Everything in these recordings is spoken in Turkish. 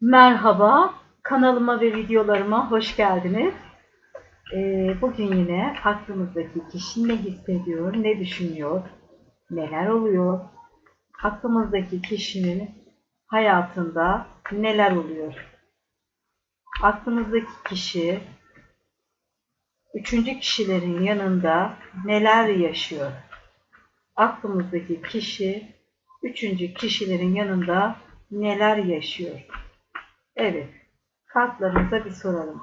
Merhaba, kanalıma ve videolarıma hoş geldiniz. Ee, bugün yine aklımızdaki kişi ne hissediyor, ne düşünüyor, neler oluyor, aklımızdaki kişinin hayatında neler oluyor. Aklımızdaki kişi üçüncü kişilerin yanında neler yaşıyor. Aklımızdaki kişi üçüncü kişilerin yanında neler yaşıyor. Evet, kartlarımıza bir soralım.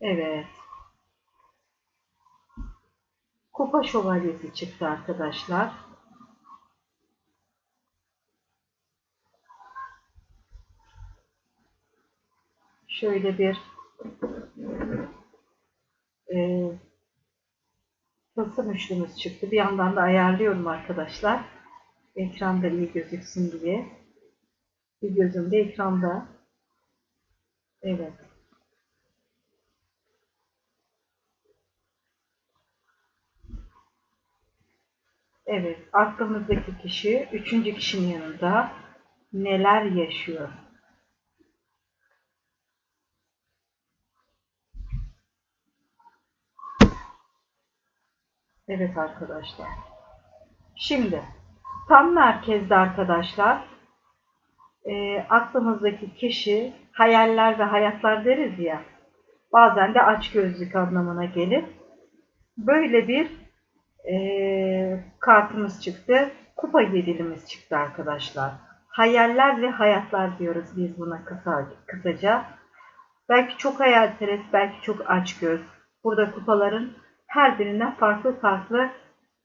Evet. Kupa şövalyesi çıktı arkadaşlar. Şöyle bir e, tılsım üçlümüz çıktı. Bir yandan da ayarlıyorum arkadaşlar. Ekranda iyi gözüksün diye. Bir gözüm de ekranda. Evet. Evet, aklımızdaki kişi üçüncü kişinin yanında neler yaşıyor? Evet arkadaşlar. Şimdi tam merkezde arkadaşlar e, aklımızdaki kişi hayaller ve hayatlar deriz ya bazen de aç gözlük anlamına gelir. Böyle bir e, kartımız çıktı. Kupa yedilimiz çıktı arkadaşlar. Hayaller ve hayatlar diyoruz biz buna kısa, kısaca. Belki çok hayalperest, belki çok aç göz. Burada kupaların her birinden farklı farklı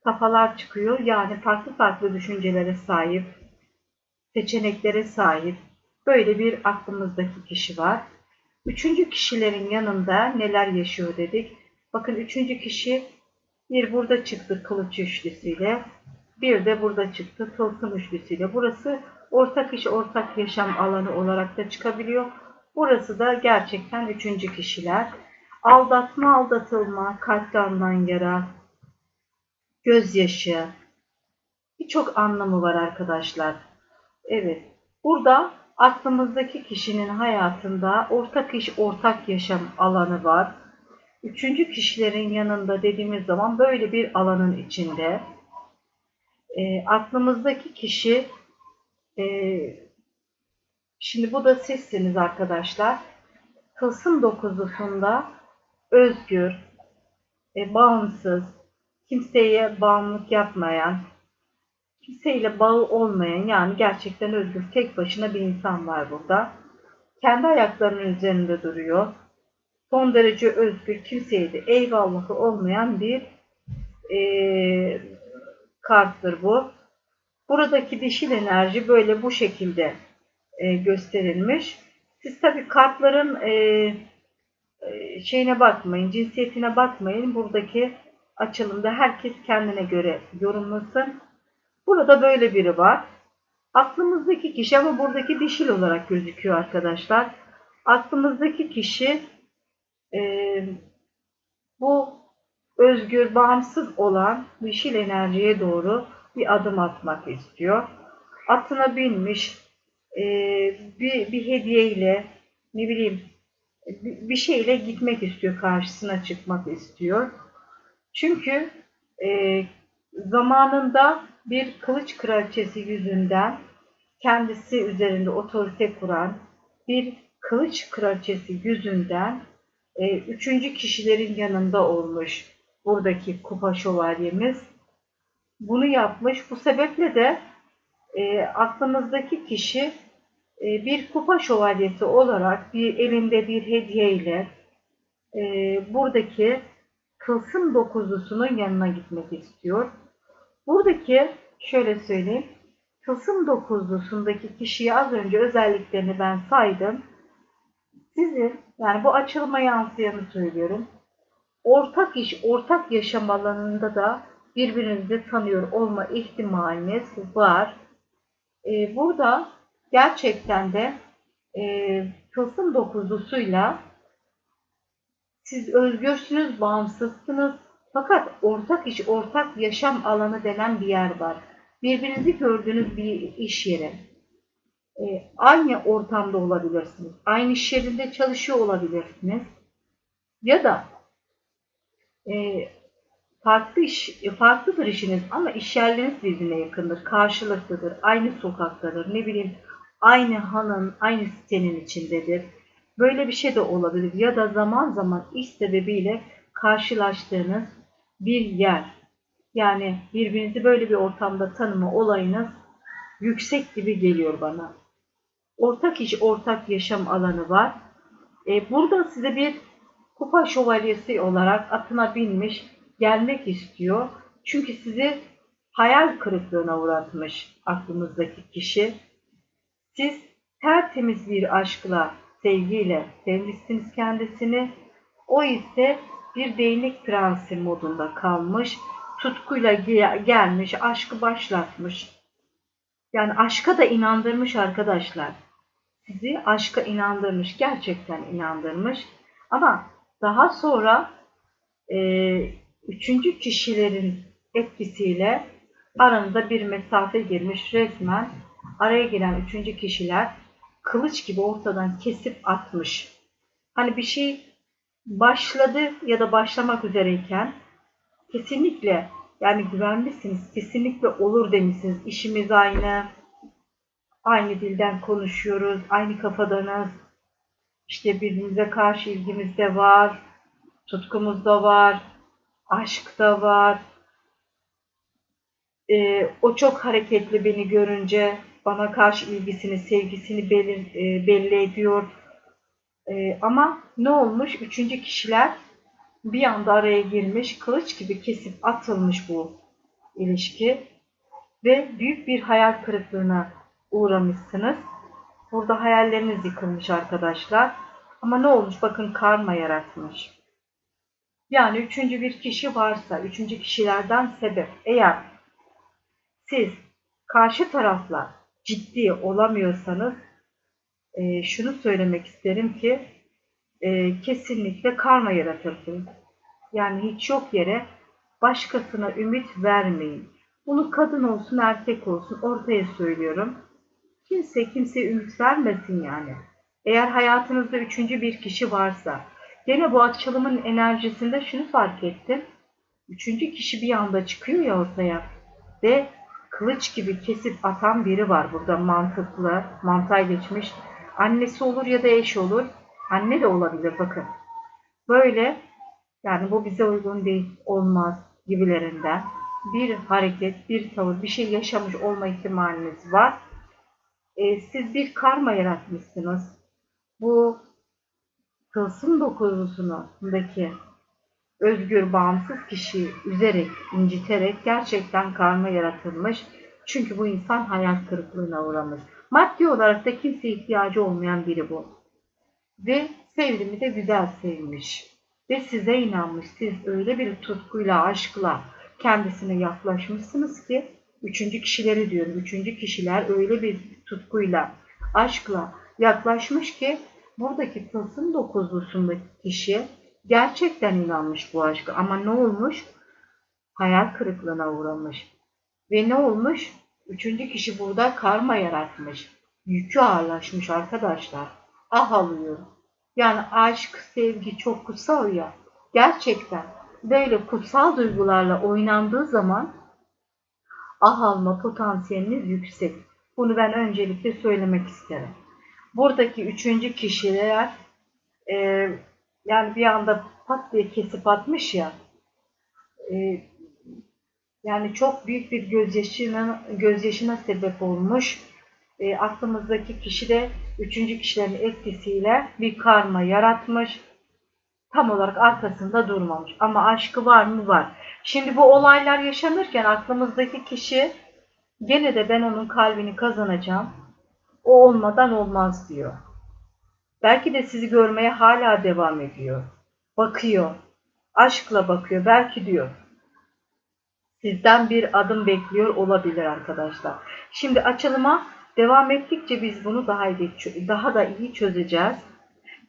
kafalar çıkıyor. Yani farklı farklı düşüncelere sahip, seçeneklere sahip böyle bir aklımızdaki kişi var. Üçüncü kişilerin yanında neler yaşıyor dedik. Bakın üçüncü kişi bir burada çıktı kılıç üçlüsüyle. Bir de burada çıktı tılsım üçlüsüyle. Burası ortak iş, ortak yaşam alanı olarak da çıkabiliyor. Burası da gerçekten üçüncü kişiler. Aldatma, aldatılma, kalpten yara, gözyaşı. Birçok anlamı var arkadaşlar. Evet. Burada aklımızdaki kişinin hayatında ortak iş, ortak yaşam alanı var. Üçüncü kişilerin yanında dediğimiz zaman böyle bir alanın içinde. E, aklımızdaki kişi e, şimdi bu da sizsiniz arkadaşlar. Tılsım dokuzusunda özgür, e, bağımsız, kimseye bağımlılık yapmayan, kimseyle bağı olmayan yani gerçekten özgür tek başına bir insan var burada. Kendi ayaklarının üzerinde duruyor. Son derece özgür, kimseye de eyvallahı olmayan bir e, karttır bu. Buradaki dişil enerji böyle bu şekilde e, gösterilmiş. Siz tabii kartların e, şeyine bakmayın, cinsiyetine bakmayın. Buradaki açılımda herkes kendine göre yorumlasın. Burada böyle biri var. Aklımızdaki kişi ama buradaki dişil olarak gözüküyor arkadaşlar. Aklımızdaki kişi e, bu özgür, bağımsız olan dişil enerjiye doğru bir adım atmak istiyor. Atına binmiş e, bir, bir hediyeyle ne bileyim bir şeyle gitmek istiyor, karşısına çıkmak istiyor. Çünkü e, zamanında bir kılıç kraliçesi yüzünden kendisi üzerinde otorite kuran bir kılıç kraliçesi yüzünden e, üçüncü kişilerin yanında olmuş buradaki kupa şövalyemiz. Bunu yapmış. Bu sebeple de e, aklımızdaki kişi bir kupa şövalyesi olarak bir elinde bir hediyeyle e, buradaki tılsım dokuzlusunun yanına gitmek istiyor. Buradaki şöyle söyleyeyim. Tılsım dokuzlusundaki kişiyi az önce özelliklerini ben saydım. Sizin yani bu açılma yansıyanı söylüyorum. Ortak iş, ortak yaşam alanında da birbirinizi tanıyor olma ihtimaliniz var. Ee, burada gerçekten de e, tılsım dokuzlusuyla siz özgürsünüz, bağımsızsınız. Fakat ortak iş, ortak yaşam alanı denen bir yer var. Birbirinizi gördüğünüz bir iş yeri. E, aynı ortamda olabilirsiniz. Aynı iş yerinde çalışıyor olabilirsiniz. Ya da e, farklı iş, farklıdır işiniz ama iş yerleriniz birbirine yakındır, karşılıklıdır, aynı sokaktadır, ne bileyim aynı hanın, aynı sitenin içindedir. Böyle bir şey de olabilir ya da zaman zaman iş sebebiyle karşılaştığınız bir yer. Yani birbirinizi böyle bir ortamda tanıma olayınız yüksek gibi geliyor bana. Ortak iş, ortak yaşam alanı var. E, burada size bir kupa şövalyesi olarak atına binmiş gelmek istiyor. Çünkü sizi hayal kırıklığına uğratmış aklınızdaki kişi. Siz tertemiz bir aşkla, sevgiyle sevmişsiniz kendisini. O ise bir değnek prensi modunda kalmış. Tutkuyla gelmiş, aşkı başlatmış. Yani aşka da inandırmış arkadaşlar. Sizi aşka inandırmış, gerçekten inandırmış. Ama daha sonra e, üçüncü kişilerin etkisiyle aranızda bir mesafe girmiş resmen araya giren üçüncü kişiler kılıç gibi ortadan kesip atmış. Hani bir şey başladı ya da başlamak üzereyken kesinlikle yani güvenlisiniz, kesinlikle olur demişsiniz. İşimiz aynı, aynı dilden konuşuyoruz, aynı kafadanız. İşte birbirimize karşı ilgimiz de var, tutkumuz da var, aşk da var. Ee, o çok hareketli beni görünce bana karşı ilgisini, sevgisini belir, e, belli ediyor. E, ama ne olmuş? Üçüncü kişiler bir anda araya girmiş, kılıç gibi kesip atılmış bu ilişki ve büyük bir hayal kırıklığına uğramışsınız. Burada hayalleriniz yıkılmış arkadaşlar. Ama ne olmuş? Bakın karma yaratmış. Yani üçüncü bir kişi varsa, üçüncü kişilerden sebep. Eğer siz karşı tarafla ciddi olamıyorsanız e, şunu söylemek isterim ki e, kesinlikle karma yaratırsınız. Yani hiç yok yere başkasına ümit vermeyin. Bunu kadın olsun erkek olsun ortaya söylüyorum. Kimse kimseye ümit vermesin yani. Eğer hayatınızda üçüncü bir kişi varsa, gene bu açılımın enerjisinde şunu fark ettim. Üçüncü kişi bir anda çıkıyor ya ortaya ve kılıç gibi kesip atan biri var burada mantıklı, mantığa geçmiş. Annesi olur ya da eş olur. Anne de olabilir bakın. Böyle yani bu bize uygun değil, olmaz gibilerinden bir hareket, bir tavır, bir şey yaşamış olma ihtimaliniz var. Ee, siz bir karma yaratmışsınız. Bu tılsım dokuzusundaki özgür, bağımsız kişiyi üzerek, inciterek gerçekten karma yaratılmış. Çünkü bu insan hayal kırıklığına uğramış. Maddi olarak da kimseye ihtiyacı olmayan biri bu. Ve sevdiğimi de güzel sevmiş. Ve size inanmış. Siz öyle bir tutkuyla, aşkla kendisine yaklaşmışsınız ki üçüncü kişileri diyorum. Üçüncü kişiler öyle bir tutkuyla, aşkla yaklaşmış ki buradaki tılsım dokuzlusundaki kişi gerçekten inanmış bu aşka. Ama ne olmuş? Hayal kırıklığına uğramış. Ve ne olmuş? Üçüncü kişi burada karma yaratmış. Yükü ağırlaşmış arkadaşlar. Ah alıyor. Yani aşk, sevgi çok kutsal ya. Gerçekten böyle kutsal duygularla oynandığı zaman ah alma potansiyeliniz yüksek. Bunu ben öncelikle söylemek isterim. Buradaki üçüncü kişiler e, yani bir anda pat diye kesip atmış ya e, yani çok büyük bir gözyaşına, gözyaşına sebep olmuş. E, aklımızdaki kişi de üçüncü kişilerin etkisiyle bir karma yaratmış. Tam olarak arkasında durmamış. Ama aşkı var mı? Var. Şimdi bu olaylar yaşanırken aklımızdaki kişi gene de ben onun kalbini kazanacağım. O olmadan olmaz diyor. Belki de sizi görmeye hala devam ediyor. Bakıyor. Aşkla bakıyor. Belki diyor. Sizden bir adım bekliyor olabilir arkadaşlar. Şimdi açılıma devam ettikçe biz bunu daha iyi, daha da iyi çözeceğiz.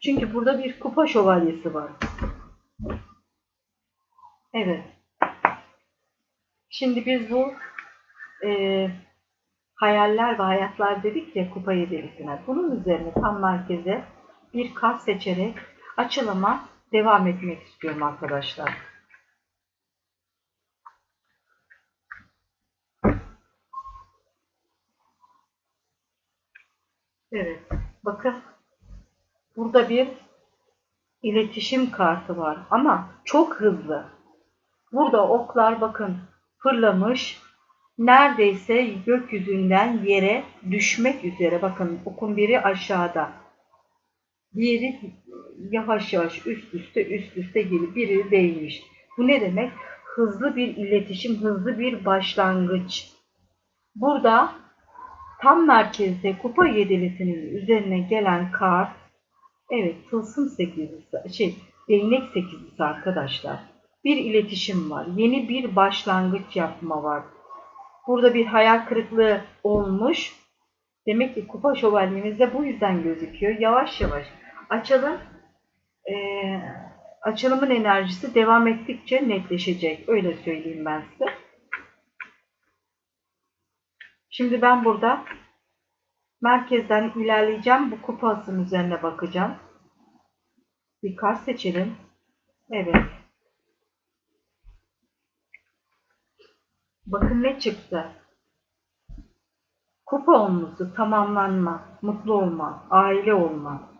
Çünkü burada bir kupa şövalyesi var. Evet. Şimdi biz bu e, hayaller ve hayatlar dedik ya kupa yedilisine. Bunun üzerine tam merkeze bir kart seçerek açılıma devam etmek istiyorum arkadaşlar. Evet. Bakın. Burada bir iletişim kartı var ama çok hızlı. Burada oklar bakın fırlamış. Neredeyse gökyüzünden yere düşmek üzere. Bakın okun biri aşağıda. Diğeri yavaş yavaş üst üste üst üste gelip biri değmiş. Bu ne demek? Hızlı bir iletişim, hızlı bir başlangıç. Burada tam merkezde kupa yedilisinin üzerine gelen kart evet tılsım sekizlisi şey değnek sekizlisi arkadaşlar. Bir iletişim var. Yeni bir başlangıç yapma var. Burada bir hayal kırıklığı olmuş. Demek ki kupa şövalyemizde bu yüzden gözüküyor. Yavaş yavaş açalım. Ee, açılımın enerjisi devam ettikçe netleşecek. Öyle söyleyeyim ben size. Şimdi ben burada merkezden ilerleyeceğim. Bu kupasının üzerine bakacağım. Bir kart seçelim. Evet. Bakın ne çıktı. Kupa olması, tamamlanma, mutlu olma, aile olma.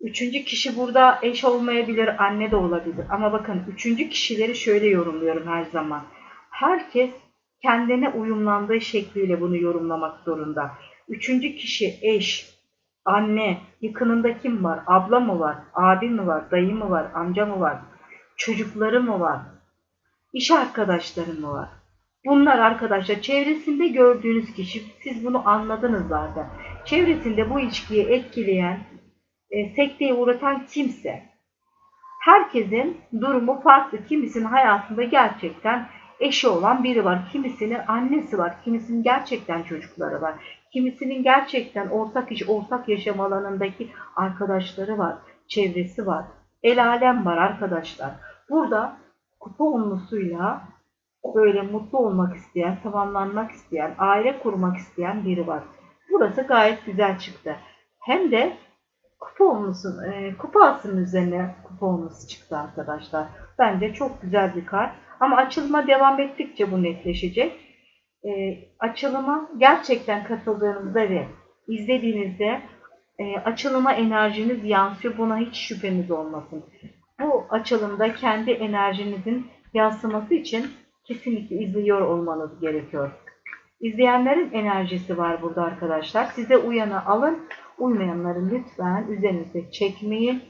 Üçüncü kişi burada eş olmayabilir, anne de olabilir. Ama bakın üçüncü kişileri şöyle yorumluyorum her zaman. Herkes kendine uyumlandığı şekliyle bunu yorumlamak zorunda. Üçüncü kişi eş, anne, yakınında kim var? Abla mı var? Abi mi var? Dayı mı var? Amca mı var? Çocukları mı var? İş arkadaşları mı var? Bunlar arkadaşlar çevresinde gördüğünüz kişi siz bunu anladınız zaten. Çevresinde bu ilişkiyi etkileyen, e, sekteye uğratan kimse. Herkesin durumu farklı. Kimisinin hayatında gerçekten eşi olan biri var. Kimisinin annesi var. Kimisinin gerçekten çocukları var. Kimisinin gerçekten ortak iş, ortak yaşam alanındaki arkadaşları var. Çevresi var. El alem var arkadaşlar. Burada kupa onlusuyla böyle mutlu olmak isteyen, tamamlanmak isteyen, aile kurmak isteyen biri var. Burası gayet güzel çıktı. Hem de kupa olmusun, e, kupa asının üzerine olması çıktı arkadaşlar. Bence çok güzel bir kart. Ama açılıma devam ettikçe bu netleşecek. E, açılıma gerçekten katıldığınızda ve izlediğinizde e, açılıma enerjiniz yansıyor. Buna hiç şüpheniz olmasın. Bu açılımda kendi enerjinizin yansıması için kesinlikle izliyor olmanız gerekiyor. İzleyenlerin enerjisi var burada arkadaşlar. Size uyanı alın, uymayanları lütfen üzerinize çekmeyin.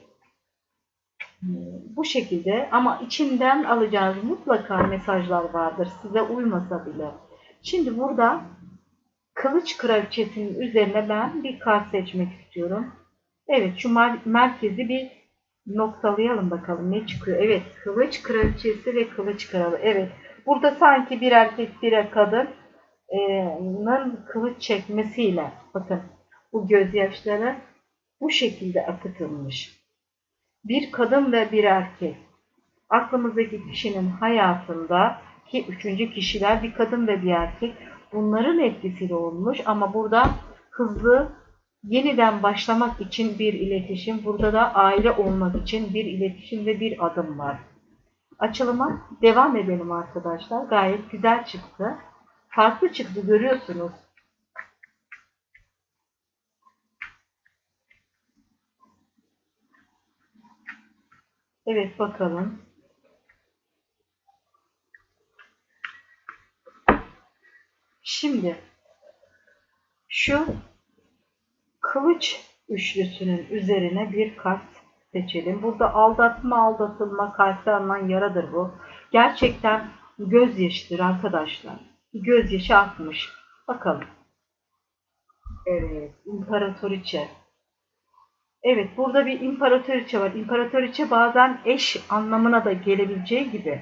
Bu şekilde ama içinden alacağınız mutlaka mesajlar vardır. Size uymasa bile. Şimdi burada kılıç kraliçesinin üzerine ben bir kart seçmek istiyorum. Evet şu merkezi bir noktalayalım bakalım ne çıkıyor. Evet kılıç kraliçesi ve kılıç kralı. Evet burada sanki bir erkek bir kadının kılıç çekmesiyle bakın bu gözyaşları bu şekilde akıtılmış. Bir kadın ve bir erkek. Aklımızdaki kişinin hayatında ki üçüncü kişiler bir kadın ve bir erkek bunların etkisiyle olmuş ama burada hızlı yeniden başlamak için bir iletişim, burada da aile olmak için bir iletişim ve bir adım var. Açılıma devam edelim arkadaşlar. Gayet güzel çıktı. Farklı çıktı görüyorsunuz. Evet bakalım. Şimdi şu kılıç üçlüsünün üzerine bir kart seçelim. Burada aldatma, aldatılma, kalpte alınan yaradır bu. Gerçekten gözyaşıdır arkadaşlar. Gözyaşı akmış. Bakalım. Evet, imparatoriçe. Evet, burada bir imparatoriçe var. İmparatoriçe bazen eş anlamına da gelebileceği gibi.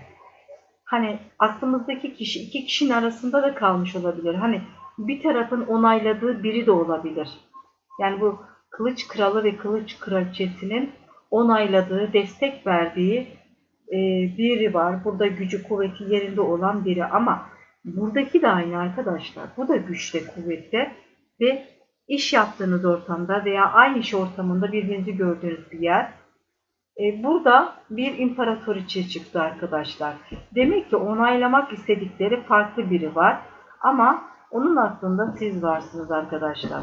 Hani aklımızdaki kişi iki kişinin arasında da kalmış olabilir. Hani bir tarafın onayladığı biri de olabilir. Yani bu kılıç kralı ve kılıç kraliçesinin onayladığı, destek verdiği e, biri var. Burada gücü kuvveti yerinde olan biri ama buradaki de aynı arkadaşlar. Bu da güçte kuvvette ve iş yaptığınız ortamda veya aynı iş ortamında birbirinizi gördüğünüz bir yer. E, burada bir imparatoriçe çıktı arkadaşlar. Demek ki onaylamak istedikleri farklı biri var. Ama onun aklında siz varsınız arkadaşlar.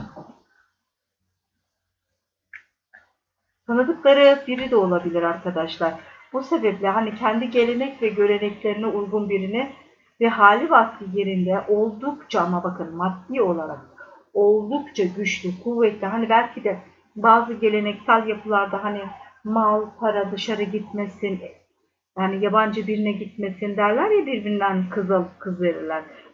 Tanıdıkları biri de olabilir arkadaşlar. Bu sebeple hani kendi gelenek ve göreneklerine uygun birini ve hali vakti yerinde oldukça ama bakın maddi olarak oldukça güçlü, kuvvetli. Hani belki de bazı geleneksel yapılarda hani mal, para dışarı gitmesin, yani yabancı birine gitmesin derler ya birbirinden kız alıp.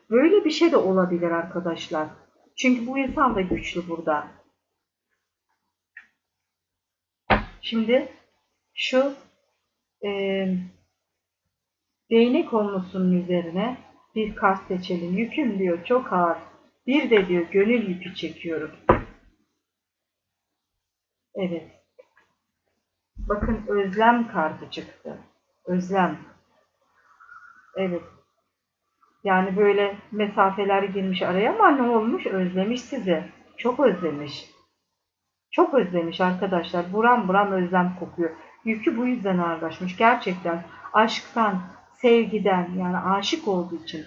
Böyle bir şey de olabilir arkadaşlar. Çünkü bu insan da güçlü burada. Şimdi şu e, değnek olmusunun üzerine bir kart seçelim. Yüküm diyor çok ağır. Bir de diyor gönül yükü çekiyorum. Evet. Bakın özlem kartı çıktı. Özlem. Evet. Yani böyle mesafeler girmiş araya ama ne olmuş? Özlemiş sizi. Çok özlemiş. Çok özlemiş arkadaşlar. Buram buram özlem kokuyor. Yükü bu yüzden ağırlaşmış. Gerçekten aşktan, sevgiden yani aşık olduğu için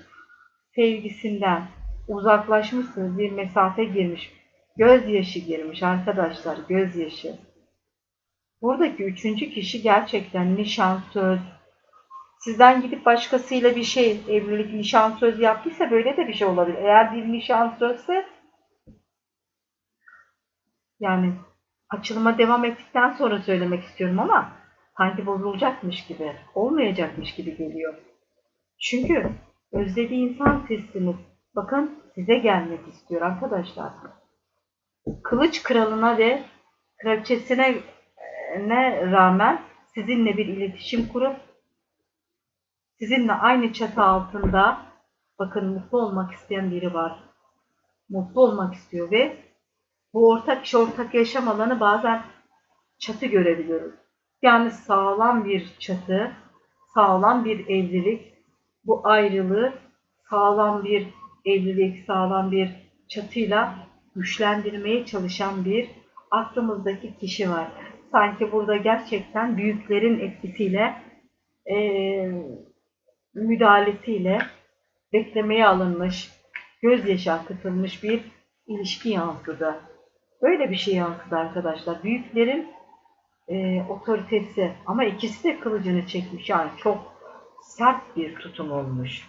sevgisinden uzaklaşmışsınız. Bir mesafe girmiş. Gözyaşı girmiş arkadaşlar. Gözyaşı. Buradaki üçüncü kişi gerçekten nişan, söz, sizden gidip başkasıyla bir şey, evlilik, nişan, söz yaptıysa böyle de bir şey olabilir. Eğer bir nişan sözse yani açılıma devam ettikten sonra söylemek istiyorum ama sanki bozulacakmış gibi, olmayacakmış gibi geliyor. Çünkü özlediği insan sizsiniz. Bakın size gelmek istiyor arkadaşlar. Kılıç kralına ve kraliçesine ne rağmen sizinle bir iletişim kurup sizinle aynı çatı altında bakın mutlu olmak isteyen biri var. Mutlu olmak istiyor ve bu ortak iş, ortak yaşam alanı bazen çatı görebiliyoruz. Yani sağlam bir çatı, sağlam bir evlilik, bu ayrılığı sağlam bir evlilik, sağlam bir çatıyla güçlendirmeye çalışan bir aklımızdaki kişi var. Sanki burada gerçekten büyüklerin etkisiyle e, müdahalesiyle beklemeye alınmış, gözyaşı akıtılmış bir ilişki yansıdı. Böyle bir şey yansıdı arkadaşlar. Büyüklerin e, otoritesi ama ikisi de kılıcını çekmiş. Yani çok sert bir tutum olmuş.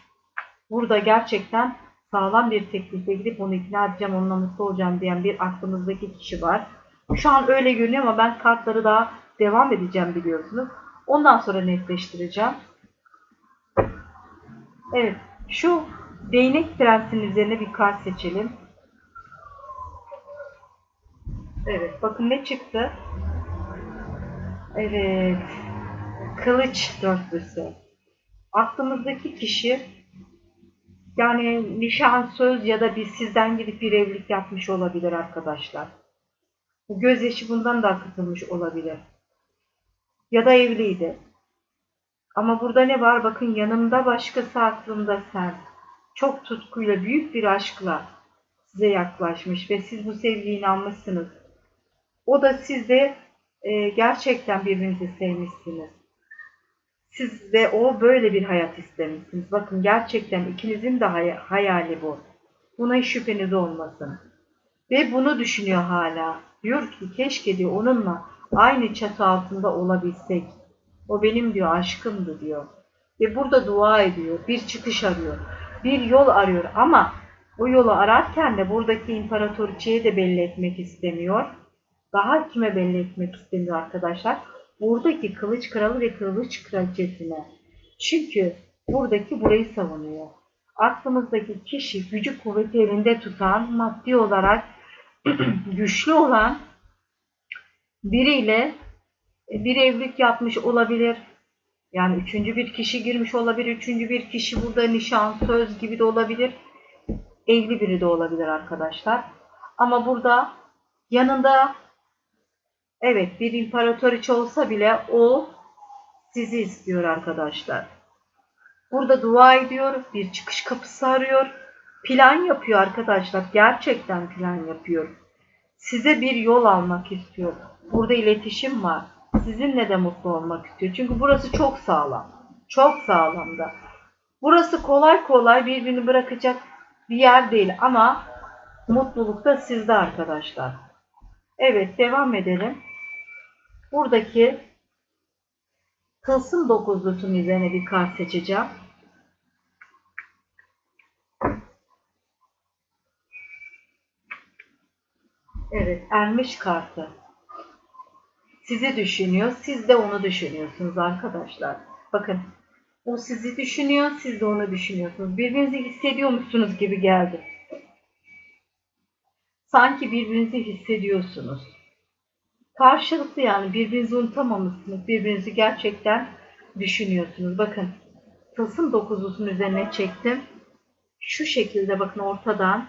Burada gerçekten sağlam bir teklifle gidip onu ikna edeceğim, onunla mutlu olacağım diyen bir aklımızdaki kişi var. Şu an öyle görünüyor ama ben kartları daha devam edeceğim biliyorsunuz. Ondan sonra netleştireceğim. Evet. Şu değnek prensinin üzerine bir kart seçelim. Evet. Bakın ne çıktı? Evet. Kılıç dörtlüsü. Aklımızdaki kişi yani nişan söz ya da bir sizden gidip bir evlilik yapmış olabilir arkadaşlar. Bu gözyaşı bundan da akıtılmış olabilir. Ya da evliydi. Ama burada ne var? Bakın yanımda başkası aklımda sen. Çok tutkuyla, büyük bir aşkla size yaklaşmış ve siz bu sevgiye inanmışsınız. O da sizde e, gerçekten birbirinizi sevmişsiniz. Siz ve o böyle bir hayat istemişsiniz. Bakın gerçekten ikinizin de hay hayali bu. Buna hiç şüpheniz olmasın. Ve bunu düşünüyor hala. Diyor ki keşke diyor onunla aynı çatı altında olabilsek. O benim diyor aşkımdı diyor. Ve burada dua ediyor. Bir çıkış arıyor. Bir yol arıyor ama o yolu ararken de buradaki imparatoriçeyi de belli etmek istemiyor. Daha kime belli etmek istemiyor arkadaşlar? Buradaki kılıç kralı ve kılıç kraliçesine. Çünkü buradaki burayı savunuyor. Aklımızdaki kişi gücü kuvveti elinde tutan, maddi olarak güçlü olan biriyle bir evlilik yapmış olabilir. Yani üçüncü bir kişi girmiş olabilir. Üçüncü bir kişi burada nişan, söz gibi de olabilir. Evli biri de olabilir arkadaşlar. Ama burada yanında evet bir imparatoriçe olsa bile o sizi istiyor arkadaşlar. Burada dua ediyor, bir çıkış kapısı arıyor, plan yapıyor arkadaşlar. Gerçekten plan yapıyor. Size bir yol almak istiyor. Burada iletişim var. Sizinle de mutlu olmak istiyor. Çünkü burası çok sağlam. Çok sağlam da. Burası kolay kolay birbirini bırakacak bir yer değil ama mutluluk da sizde arkadaşlar. Evet devam edelim. Buradaki tılsım dokuzlusunun üzerine bir kart seçeceğim. Evet, ermiş kartı. Sizi düşünüyor, siz de onu düşünüyorsunuz arkadaşlar. Bakın, o sizi düşünüyor, siz de onu düşünüyorsunuz. Birbirinizi hissediyormuşsunuz gibi geldi. Sanki birbirinizi hissediyorsunuz. Karşılıklı yani birbirinizi unutamamışsınız. Birbirinizi gerçekten düşünüyorsunuz. Bakın, tılsım dokuzlusunun üzerine çektim. Şu şekilde bakın ortadan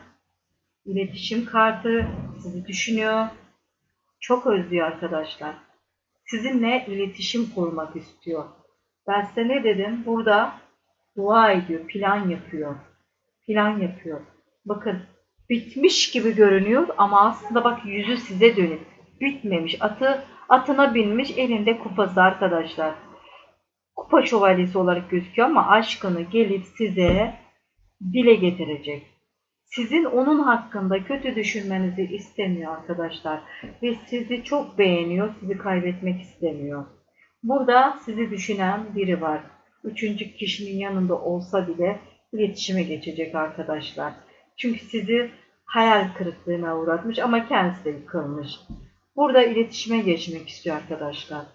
iletişim kartı sizi düşünüyor. Çok özlüyor arkadaşlar. Sizinle iletişim kurmak istiyor. Ben size ne dedim? Burada dua ediyor, plan yapıyor. Plan yapıyor. Bakın bitmiş gibi görünüyor ama aslında bak yüzü size dönük. Bitmemiş. Atı atına binmiş elinde kupası arkadaşlar. Kupa şövalyesi olarak gözüküyor ama aşkını gelip size dile getirecek. Sizin onun hakkında kötü düşünmenizi istemiyor arkadaşlar. Ve sizi çok beğeniyor, sizi kaybetmek istemiyor. Burada sizi düşünen biri var. Üçüncü kişinin yanında olsa bile iletişime geçecek arkadaşlar. Çünkü sizi hayal kırıklığına uğratmış ama kendisi de yıkılmış. Burada iletişime geçmek istiyor arkadaşlar.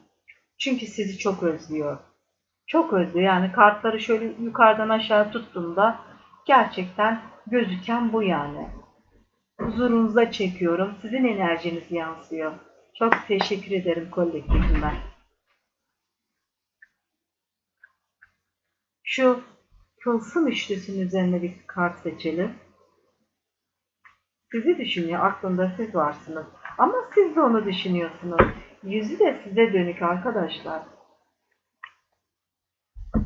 Çünkü sizi çok özlüyor. Çok özlüyor. Yani kartları şöyle yukarıdan aşağı tuttuğumda gerçekten gözüken bu yani. Huzurunuza çekiyorum. Sizin enerjiniz yansıyor. Çok teşekkür ederim kolektifime. Şu tılsım üçlüsünün üzerine bir kart seçelim. Sizi düşünüyor. Aklında siz varsınız. Ama siz de onu düşünüyorsunuz. Yüzü de size dönük arkadaşlar.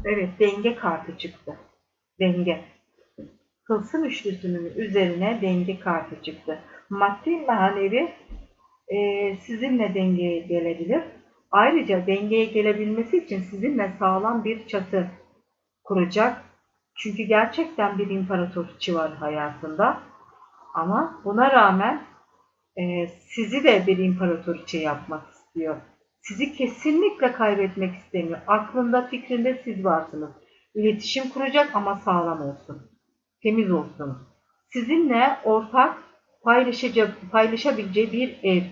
Evet denge kartı çıktı. Denge. Tılsım üçlüsünün üzerine denge kartı çıktı. Maddi manevi e, sizinle dengeye gelebilir. Ayrıca dengeye gelebilmesi için sizinle sağlam bir çatı kuracak. Çünkü gerçekten bir imparatorçu var hayatında. Ama buna rağmen e, sizi de bir imparatorçu yapmak istiyor. Sizi kesinlikle kaybetmek istemiyor. Aklında, fikrinde siz varsınız. İletişim kuracak ama sağlam olsun. Temiz olsun. Sizinle ortak paylaşacak, paylaşabileceği bir ev.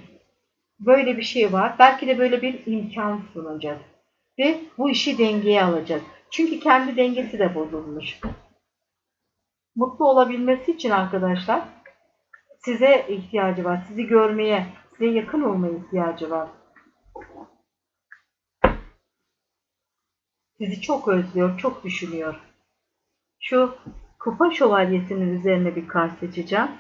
Böyle bir şey var. Belki de böyle bir imkan sunacak. Ve bu işi dengeye alacak. Çünkü kendi dengesi de bozulmuş. Mutlu olabilmesi için arkadaşlar size ihtiyacı var. Sizi görmeye, size yakın olmaya ihtiyacı var. Sizi çok özlüyor, çok düşünüyor. Şu kupa şövalyesinin üzerine bir kart seçeceğim.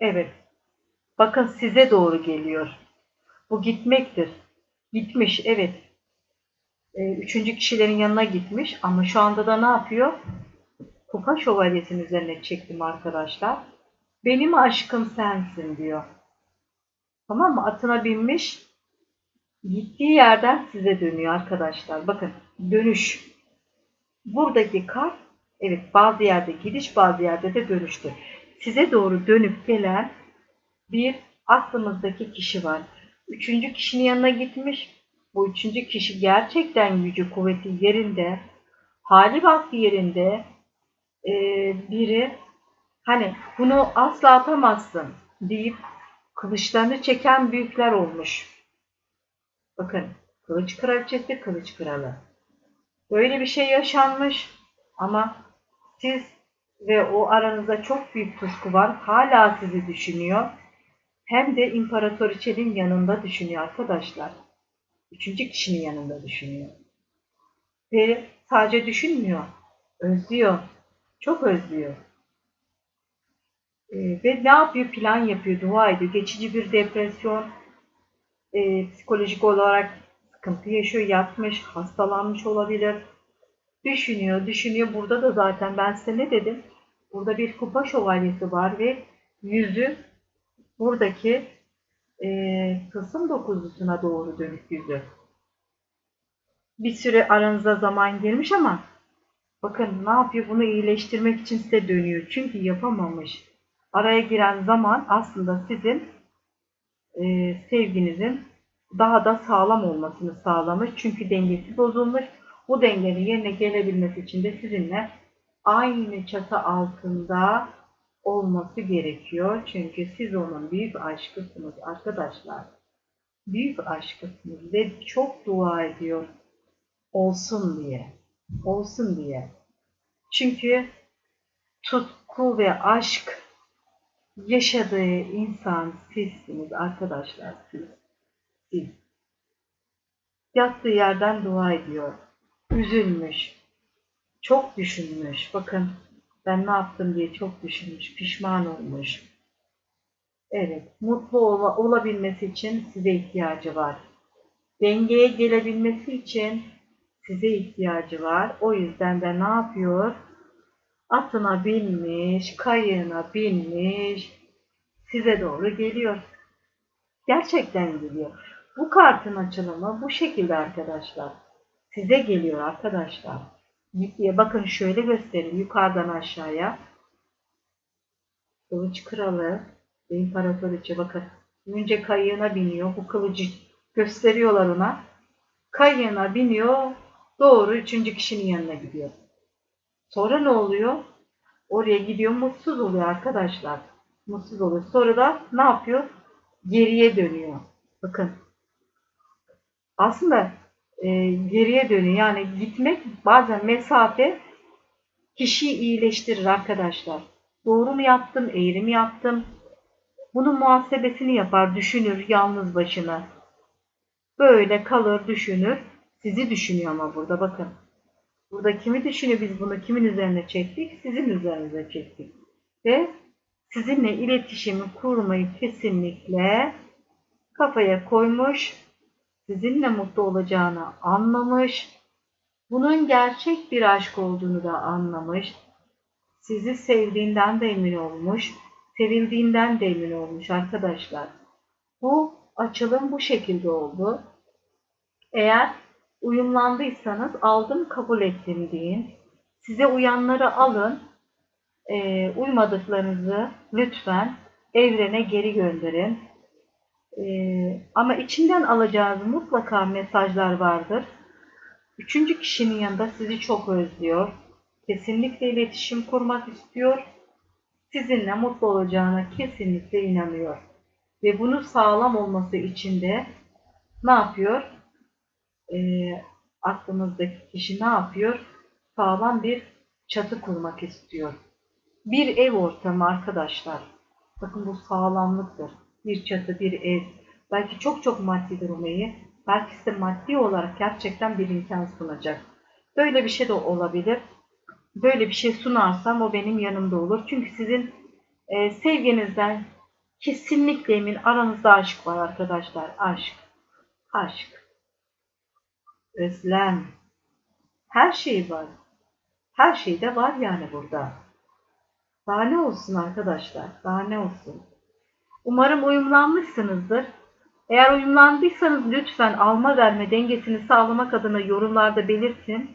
Evet. Bakın size doğru geliyor. Bu gitmektir. Gitmiş, evet. Ee, üçüncü kişilerin yanına gitmiş ama şu anda da ne yapıyor? Kupa şövalyesinin üzerine çektim arkadaşlar. Benim aşkım sensin diyor. Tamam mı? Atına binmiş. Gittiği yerden size dönüyor arkadaşlar. Bakın dönüş. Buradaki kart evet bazı yerde gidiş bazı yerde de dönüştür. Size doğru dönüp gelen bir aklımızdaki kişi var. Üçüncü kişinin yanına gitmiş. Bu üçüncü kişi gerçekten gücü kuvveti yerinde. Hali vakti yerinde. Ee, biri hani bunu asla atamazsın deyip kılıçlarını çeken büyükler olmuş. Bakın kılıç kraliçesi kılıç kralı. Böyle bir şey yaşanmış ama siz ve o aranızda çok büyük tutku var. Hala sizi düşünüyor. Hem de imparatoriçenin yanında düşünüyor arkadaşlar. Üçüncü kişinin yanında düşünüyor. Ve sadece düşünmüyor. Özlüyor. Çok özlüyor. Ee, ve ne yapıyor? Plan yapıyor, dua ediyor. Geçici bir depresyon, e, psikolojik olarak sıkıntı yaşıyor, yatmış, hastalanmış olabilir. Düşünüyor, düşünüyor. Burada da zaten ben size ne dedim? Burada bir kupa şövalyesi var ve yüzü buradaki e, kısım dokuzlusuna doğru dönük yüzü. Bir süre aranıza zaman girmiş ama bakın ne yapıyor? Bunu iyileştirmek için size dönüyor. Çünkü yapamamış. Araya giren zaman aslında sizin e, sevginizin daha da sağlam olmasını sağlamış. Çünkü dengesi bozulmuş. Bu dengenin yerine gelebilmesi için de sizinle aynı çatı altında olması gerekiyor. Çünkü siz onun büyük aşkısınız arkadaşlar. Büyük aşkısınız ve çok dua ediyor olsun diye. Olsun diye. Çünkü tutku ve aşk yaşadığı insan sizsiniz arkadaşlar. Siz. Siz. Yattığı yerden dua ediyor. Üzülmüş. Çok düşünmüş. Bakın ben ne yaptım diye çok düşünmüş. Pişman olmuş. Evet. Mutlu ol- olabilmesi için size ihtiyacı var. Dengeye gelebilmesi için size ihtiyacı var. O yüzden de ne yapıyor? Atına binmiş, kayığına binmiş, size doğru geliyor. Gerçekten geliyor. Bu kartın açılımı bu şekilde arkadaşlar. Size geliyor arkadaşlar. Bakın şöyle göstereyim yukarıdan aşağıya. Kılıç kralı ve imparatoriçe bakın. Önce kayığına biniyor. Bu kılıcı gösteriyorlar ona. Kayığına biniyor. Doğru üçüncü kişinin yanına gidiyor. Sonra ne oluyor? Oraya gidiyor mutsuz oluyor arkadaşlar. Mutsuz oluyor. Sonra da ne yapıyor? Geriye dönüyor. Bakın. Aslında e, geriye dönüyor. Yani gitmek bazen mesafe kişiyi iyileştirir arkadaşlar. Doğru mu yaptım, eğri mi yaptım? Bunun muhasebesini yapar, düşünür yalnız başına. Böyle kalır, düşünür. Sizi düşünüyor ama burada bakın. Burada kimi düşünüyor biz bunu kimin üzerine çektik? Sizin üzerinize çektik. Ve sizinle iletişimi kurmayı kesinlikle kafaya koymuş, sizinle mutlu olacağını anlamış, bunun gerçek bir aşk olduğunu da anlamış, sizi sevdiğinden de emin olmuş, sevildiğinden de emin olmuş arkadaşlar. Bu açılım bu şekilde oldu. Eğer uyumlandıysanız aldım kabul ettim deyin. Size uyanları alın. E, uymadıklarınızı lütfen evrene geri gönderin. E, ama içinden alacağınız mutlaka mesajlar vardır. Üçüncü kişinin yanında sizi çok özlüyor. Kesinlikle iletişim kurmak istiyor. Sizinle mutlu olacağına kesinlikle inanıyor. Ve bunu sağlam olması için de ne yapıyor? E, aklınızdaki kişi ne yapıyor? Sağlam bir çatı kurmak istiyor. Bir ev ortamı arkadaşlar. Bakın bu sağlamlıktır. Bir çatı, bir ev. Belki çok çok maddi durumu Belki size maddi olarak gerçekten bir imkan sunacak. Böyle bir şey de olabilir. Böyle bir şey sunarsam o benim yanımda olur. Çünkü sizin e, sevginizden kesinlikle emin aranızda aşk var arkadaşlar. Aşk. Aşk özlem, her şey var. Her şey de var yani burada. Daha ne olsun arkadaşlar, daha ne olsun. Umarım uyumlanmışsınızdır. Eğer uyumlandıysanız lütfen alma verme dengesini sağlamak adına yorumlarda belirtin.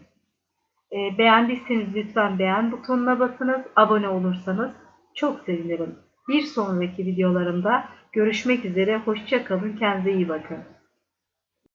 E, beğendiyseniz lütfen beğen butonuna basınız. Abone olursanız çok sevinirim. Bir sonraki videolarımda görüşmek üzere. Hoşçakalın. Kendinize iyi bakın.